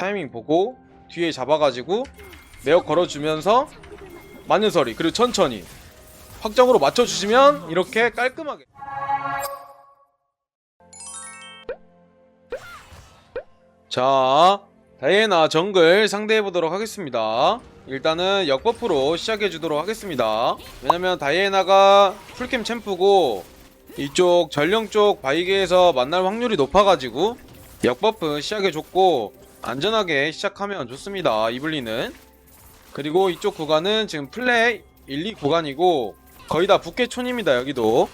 타이밍 보고 뒤에 잡아가지고 매어 걸어주면서 마녀서리 그리고 천천히 확정으로 맞춰주시면 이렇게 깔끔하게. 자 다이애나 정글 상대해보도록 하겠습니다. 일단은 역버프로 시작해주도록 하겠습니다. 왜냐면 다이애나가 풀캠 챔프고 이쪽 전령 쪽 바이게에서 만날 확률이 높아가지고 역버프 시작해줬고 안전하게 시작하면 좋습니다 이블리는. 그리고 이쪽 구간은 지금 플레이 1, 2 구간이고 거의 다 북해촌입니다 여기도.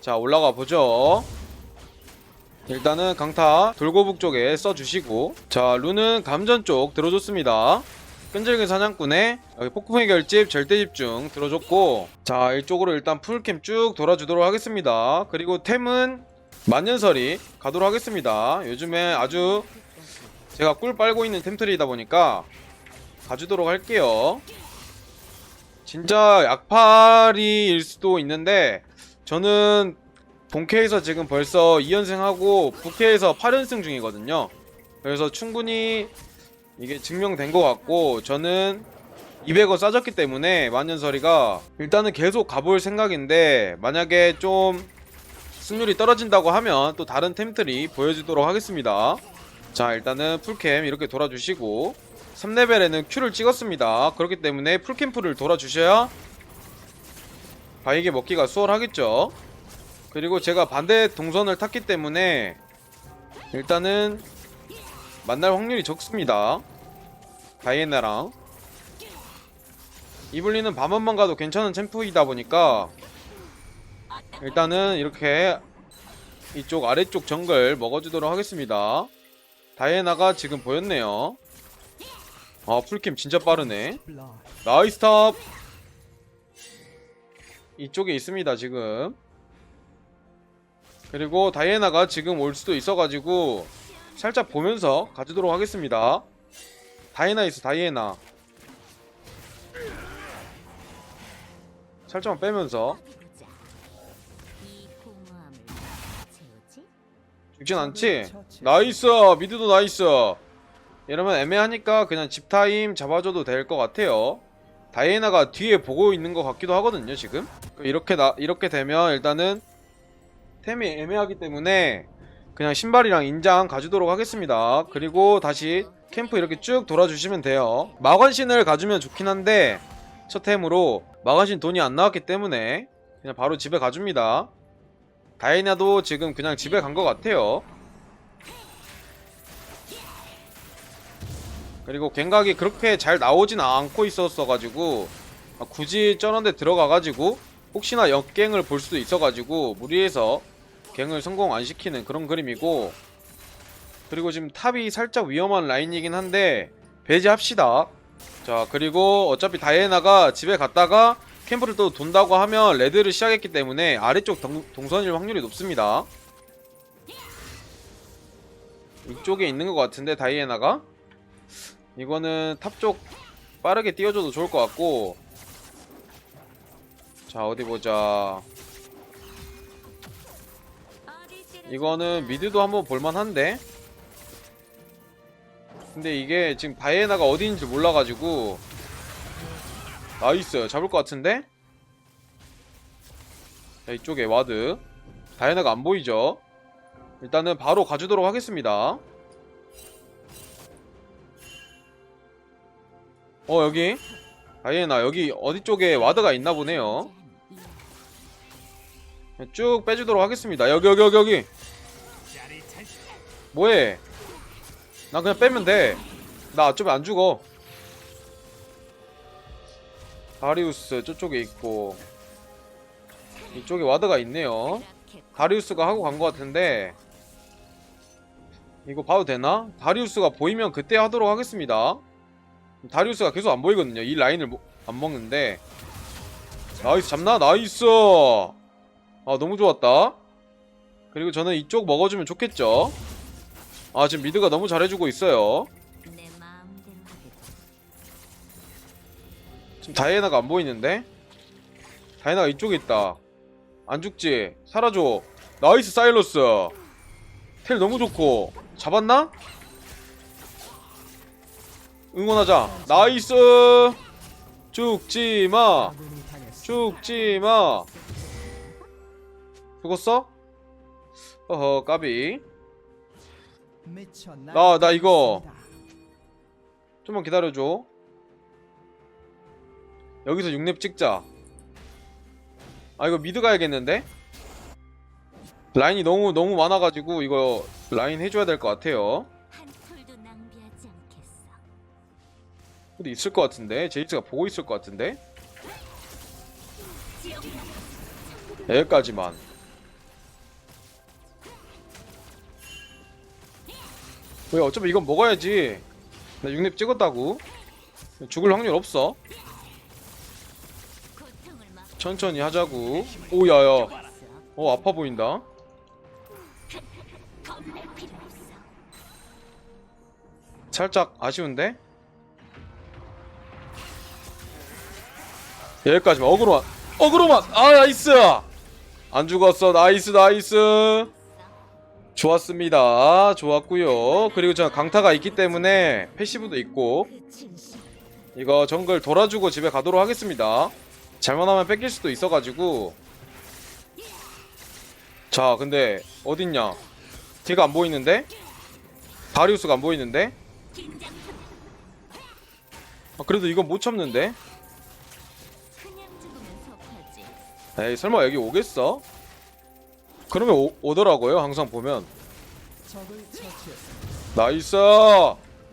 자 올라가 보죠. 일단은 강타 돌고북 쪽에 써주시고. 자 룬은 감전 쪽 들어줬습니다. 끈질긴 사냥꾼에 여기 폭풍의 결집 절대 집중 들어줬고. 자 이쪽으로 일단 풀캠 쭉 돌아주도록 하겠습니다. 그리고 템은 만년설이 가도록 하겠습니다. 요즘에 아주 제가 꿀 빨고 있는 템트리이다 보니까 가주도록 할게요. 진짜 약팔이일 수도 있는데 저는 본캐에서 지금 벌써 2연승하고 부캐에서 8연승 중이거든요. 그래서 충분히 이게 증명된 것 같고 저는 200원 싸졌기 때문에 만년설이가 일단은 계속 가볼 생각인데 만약에 좀 승률이 떨어진다고 하면 또 다른 템들이 보여주도록 하겠습니다 자 일단은 풀캠 이렇게 돌아주시고 3레벨에는 Q를 찍었습니다. 그렇기 때문에 풀캠프를 돌아주셔야 바이게 먹기가 수월하겠죠. 그리고 제가 반대 동선을 탔기 때문에 일단은 만날 확률이 적습니다. 다이애나랑. 이블리는 밤원만 가도 괜찮은 챔프이다 보니까 일단은 이렇게 이쪽 아래쪽 정글 먹어주도록 하겠습니다 다이애나가 지금 보였네요. 아 풀캠 진짜 빠르네. 나이스 탑! 이쪽에 있습니다 지금. 그리고 다이애나가 지금 올 수도 있어가지고 살짝 보면서 가주도록 하겠습니다. 다이애나 있어 다이애나. 살짝만 빼면서 죽진 않지? 나이스! 미드도 나이스! 이러면 애매하니까 그냥 집타임 잡아줘도 될 것 같아요. 다이애나가 뒤에 보고 있는 것 같기도 하거든요 지금. 이렇게 나 이렇게 되면 일단은 템이 애매하기 때문에 그냥 신발이랑 인장 가주도록 하겠습니다. 그리고 다시 캠프 이렇게 쭉 돌아주시면 돼요. 마관신을 가주면 좋긴 한데 첫 템으로 마관신 돈이 안 나왔기 때문에 그냥 바로 집에 가줍니다 다이애나도 지금 그냥 집에 간 것 같아요. 그리고 갱각이 그렇게 잘 나오진 않고 있었어가지고 아, 굳이 저런데 들어가가지고 혹시나 역갱을 볼 수도 있어가지고 무리해서 갱을 성공 안 시키는 그런 그림이고 그리고 지금 탑이 살짝 위험한 라인이긴 한데 배제합시다. 자 그리고 어차피 다이애나가 집에 갔다가 캠프를 또 돈다고 하면 레드를 시작했기 때문에 아래쪽 동, 동선일 확률이 높습니다. 이쪽에 있는 것 같은데 다이애나가? 이거는 탑 쪽 빠르게 띄워줘도 좋을 것 같고. 자 어디 보자. 이거는 미드도 한번 볼만한데? 근데 이게 지금 다이애나가 어디 있는지 몰라가지고 나이스. 잡을 것 같은데? 자 이쪽에 와드. 다이애나가 안 보이죠? 일단은 바로 가주도록 하겠습니다. 어 여기? 다이애나 여기 어디 쪽에 와드가 있나 보네요. 쭉 빼주도록 하겠습니다. 여기 여기 여기 여기. 뭐해? 난 그냥 빼면 돼나 어차피 안 죽어 다리우스 저쪽에 있고 이쪽에 와드가 있네요. 다리우스가 하고 간 것 같은데 이거 봐도 되나? 다리우스가 보이면 그때 하도록 하겠습니다. 다리우스가 계속 안 보이거든요. 이 라인을 mo- 안 먹는데. 나이스 잡나? 나이스! 아 너무 좋았다. 그리고 저는 이쪽 먹어주면 좋겠죠? 아 지금 미드가 너무 잘해주고 있어요 지금 다이애나가 안 보이는데? 다이애나가 이쪽에 있다. 안 죽지? 살아줘. 나이스 사일러스. 텔 너무 좋고. 잡았나? 응원하자. 나이스! 죽지마. 죽지마. 죽었어? 어허 까비. 나, 나 이거 좀만 기다려줘 여기서 6렙 찍자. 아 이거 미드 가야겠는데? 라인이 너무 너무 많아가지고 이거 라인 해줘야 될 것 같아요. 근데 있을 것 같은데? 제이스가 보고 있을 것 같은데? 여기까지만. 왜 어차피 이건 먹어야지. 나 6렙 찍었다고. 죽을 확률 없어 천천히 하자고. 오야야. 어 아파 보인다. 살짝 아쉬운데? 여기까지만. 어그로만. 어그로만! 아 나이스! 안 죽었어. 나이스 나이스. 좋았습니다. 좋았고요. 그리고 저 강타가 있기 때문에 패시브도 있고. 이거 정글 돌아주고 집에 가도록 하겠습니다 잘못하면 뺏길 수도 있어가지고. 자 근데 어딨냐? 뒤가 안 보이는데? 다리우스가 안 보이는데? 아, 그래도 이건 못 참는데. 에이 설마 여기 오겠어? 그러면 오, 오더라고요 항상 보면. 나이스!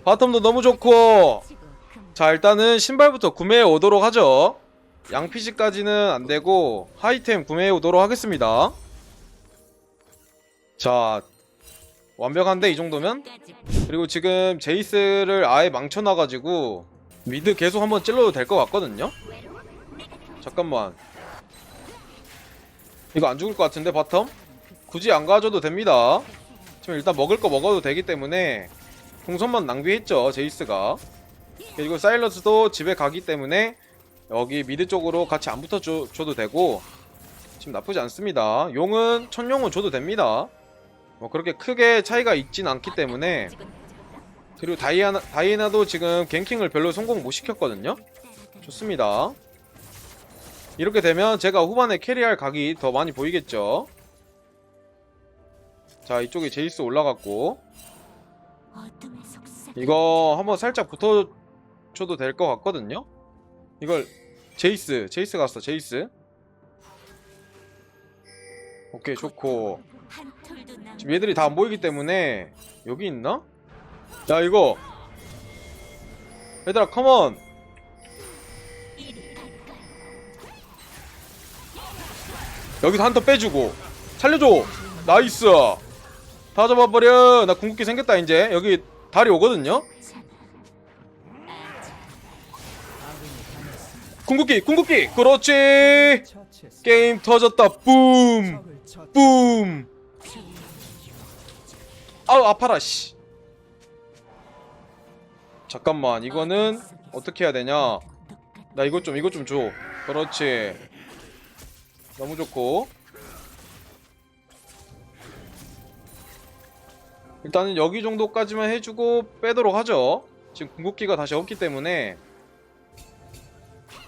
바텀도 너무 좋고. 자 일단은 신발부터 구매해 오도록 하죠 양피시까지는 안되고 하이템 구매해 오도록 하겠습니다 자 완벽한데 이 정도면? 그리고 지금 제이스를 아예 망쳐놔가지고 미드 계속 한번 찔러도 될 것 같거든요? 잠깐만 이거 안 죽을 것 같은데 바텀? 굳이 안 가져도 됩니다 지금 일단 먹을 거 먹어도 되기 때문에 풍선만 낭비했죠 제이스가 그리고 사일러스도 집에 가기 때문에 여기 미드 쪽으로 같이 안 붙어줘도 되고 지금 나쁘지 않습니다. 용은 천용은 줘도 됩니다. 뭐 그렇게 크게 차이가 있진 않기 때문에. 그리고 다이아나, 다이애나도 지금 갱킹을 별로 성공 못 시켰거든요? 좋습니다. 이렇게 되면 제가 후반에 캐리할 각이 더 많이 보이겠죠? 자 이쪽에 제이스 올라갔고. 이거 한번 살짝 붙어줘도 될 것 같거든요? 이걸 제이스 제이스 갔어 제이스. 오케이 좋고. 지금 얘들이 다 안 보이기 때문에 여기 있나? 야 이거. 얘들아 컴온? 여기서 한턴 빼주고. 살려줘. 나이스. 다 잡아버려. 나 궁극기 생겼다 이제. 여기 다리 오거든요 궁극기 궁극기 그렇지 게임 터졌다 붐 붐. 아우 아파라 씨. 잠깐만 이거는 어떻게 해야 되냐? 나 이것 좀 이것 좀 줘. 그렇지. 너무 좋고. 일단은 여기 정도까지만 해주고 빼도록 하죠. 지금 궁극기가 다시 없기 때문에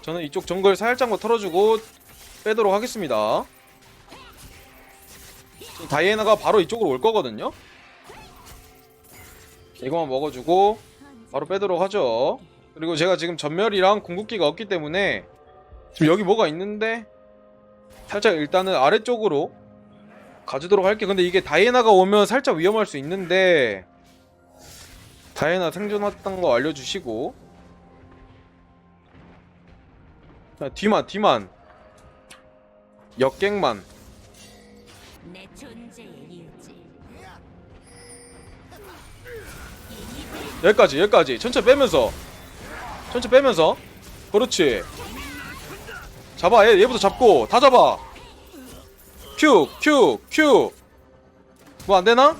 저는 이쪽 정글 살짝만 털어주고 빼도록 하겠습니다. 다이애나가 바로 이쪽으로 올 거거든요. 이거만 먹어주고 바로 빼도록 하죠. 그리고 제가 지금 전멸이랑 궁극기가 없기 때문에 지금 여기 뭐가 있는데 살짝 일단은 아래쪽으로 가주도록 할게. 근데 이게 다이애나가 오면 살짝 위험할 수 있는데 다이애나 생존했던 거 알려주시고 자, 뒤만 뒤만. 역갱만. 내 존재의 이유지. 여기까지 여기까지. 천천히 빼면서. 천천히 빼면서. 그렇지. 잡아. 얘, 얘부터 잡고. 다 잡아. 큐 큐 큐. 뭐 안되나?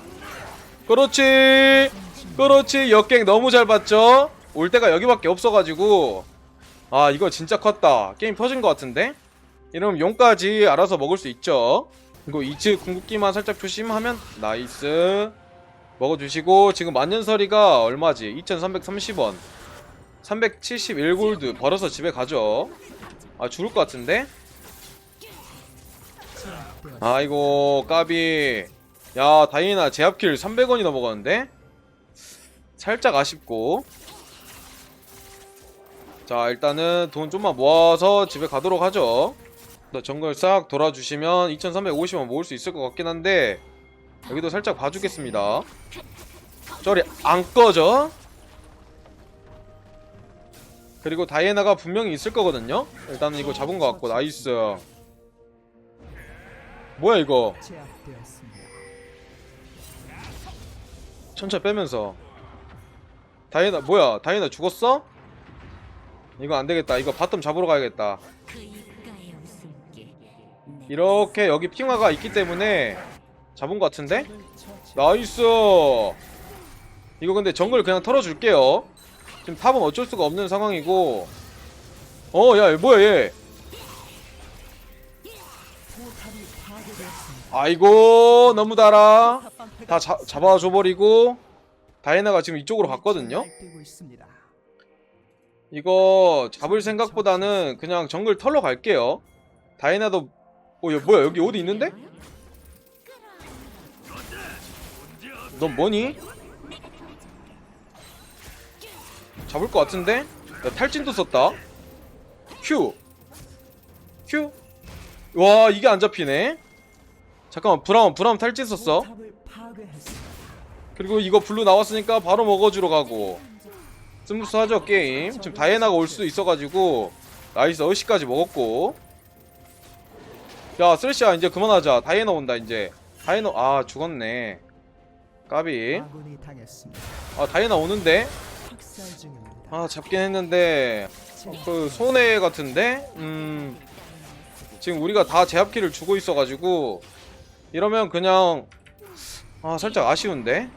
그렇지. 그렇지. 역갱 너무 잘 봤죠? 올 때가 여기밖에 없어가지고 아 이거 진짜 컸다. 게임 터진 것 같은데? 이러면 용까지 알아서 먹을 수 있죠. 이거 이츠 궁극기만 살짝 조심하면 나이스. 먹어주시고 지금 만년설이가 얼마지? 2330원. 371골드 벌어서 집에 가죠. 아 죽을 것 같은데? 아이고 까비. 야 다이애나 제압킬 300원이 넘어가는데? 살짝 아쉽고 자 일단은 돈 좀만 모아서 집에 가도록 하죠. 또 정글 싹 돌아주시면 2350원 모을 수 있을 것 같긴 한데 여기도 살짝 봐주겠습니다. 저리 안 꺼져? 그리고 다이애나가 분명히 있을 거거든요? 일단은 이거 잡은 것 같고 나이스. 뭐야 이거. 천천히 빼면서. 다이애나 뭐야? 다이애나 죽었어? 이거 안되겠다. 이거 바텀 잡으러 가야겠다. 그 이렇게 여기 핑화가 있기 때문에 잡은 것 같은데? 나이스! 이거 근데 정글 그냥 털어줄게요. 지금 탑은 어쩔 수가 없는 상황이고. 어야 뭐야 얘. 아이고 너무 달아. 다 자, 잡아줘버리고. 다이애나가 지금 이쪽으로 갔거든요. 이거 잡을 생각보다는 그냥 정글 털러 갈게요 다이애나도 어 야, 뭐야 여기 어디 있는데? 넌 뭐니? 잡을 것 같은데? 야, 탈진도 썼다 큐 큐? 와 이게 안 잡히네 잠깐만 브라운 브라운 탈진 썼어. 그리고 이거 블루 나왔으니까 바로 먹어주러 가고 스무스하죠 게임. 지금 다이애나가 올 수도 있어가지고 나이스 어시까지 먹었고. 야 쓰레쉬야 이제 그만하자. 다이애나 온다 이제. 다이애나 아 죽었네. 까비. 아 다이애나 오는데. 아 잡긴 했는데. 그 손해 같은데? 음. 지금 우리가 다 제압키를 주고 있어가지고. 이러면 그냥 아 살짝 아쉬운데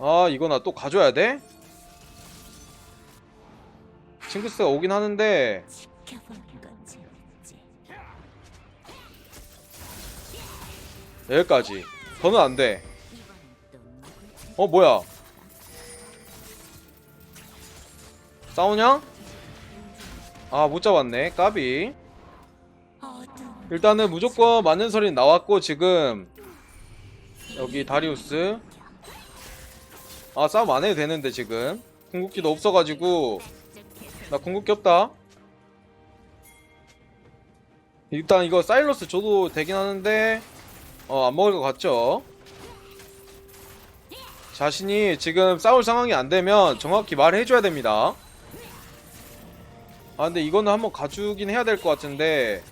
아 이거 나 또 가져야 돼? 징크스가 오긴 하는데. 여기까지 더는 안돼 어 뭐야 싸우냐? 아 못 잡았네 까비 일단은 무조건 맞는 소리 나왔고 지금 여기 다리우스 아 싸움 안 해도 되는데 지금. 궁극기도 없어가지고. 나 궁극기 없다. 일단 이거 사일러스 줘도 되긴 하는데 어 안 먹을 것 같죠? 자신이 지금 싸울 상황이 안 되면 정확히 말해줘야 됩니다. 아 근데 이거는 한번 가주긴 해야 될 것 같은데.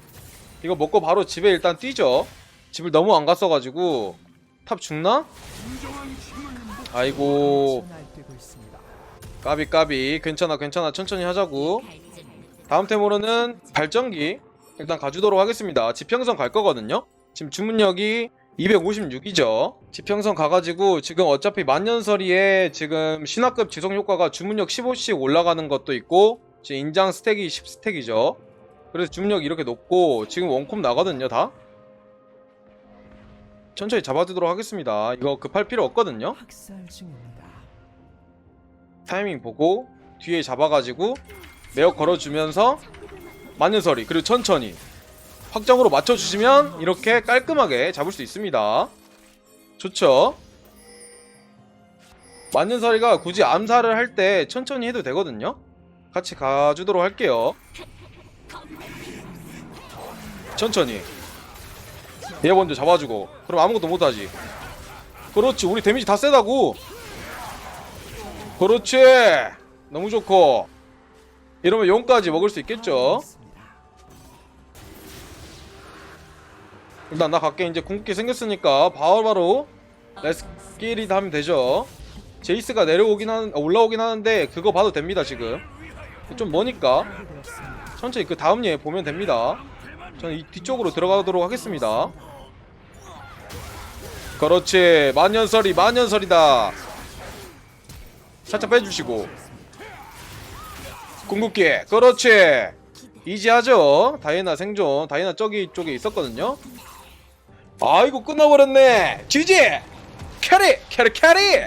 이거 먹고 바로 집에 일단 뛰죠. 집을 너무 안 갔어가지고. 탑 죽나? 아이고. 까비 까비 괜찮아 괜찮아 천천히 하자고. 다음 템으로는 발전기 일단 가주도록 하겠습니다. 지평선 갈 거거든요. 지금 주문력이 256이죠. 지평선 가가지고 지금 어차피 만년설이에 지금 신화급 지속 효과가 주문력 15씩 올라가는 것도 있고 지금 인장 스택이 10스택이죠. 그래서 주문력이 이렇게 높고 지금 원콤 나거든요 다. 천천히 잡아두도록 하겠습니다. 이거 급할 필요 없거든요. 타이밍 보고 뒤에 잡아가지고 매어 걸어주면서 만년설이 그리고 천천히 확정으로 맞춰주시면 이렇게 깔끔하게 잡을 수 있습니다. 좋죠? 만년설이가 굳이 암살을 할 때 천천히 해도 되거든요. 같이 가주도록 할게요. 천천히 얘 먼저 잡아주고. 그럼 아무것도 못하지. 그렇지 우리 데미지 다 세다고. 그렇지. 너무 좋고. 이러면 용까지 먹을 수 있겠죠. 일단 나 갈게. 이제 궁극기 생겼으니까 바로바로 렛츠 끼리 하면 되죠. 제이스가 내려오긴 하는 아, 올라오긴 하는데 그거 봐도 됩니다 지금. 좀 머니까. 천천히 그 다음 예 보면 됩니다. 저는 이 뒤쪽으로 들어가도록 하겠습니다 그렇지. 만년설이 만년설이다. 살짝 빼주시고. 궁극기. 그렇지. 이지하죠? 다이애나 생존. 다이애나 저기 쪽에 있었거든요. 아이고 끝나버렸네. 지지! 캐리! 캐리 캐리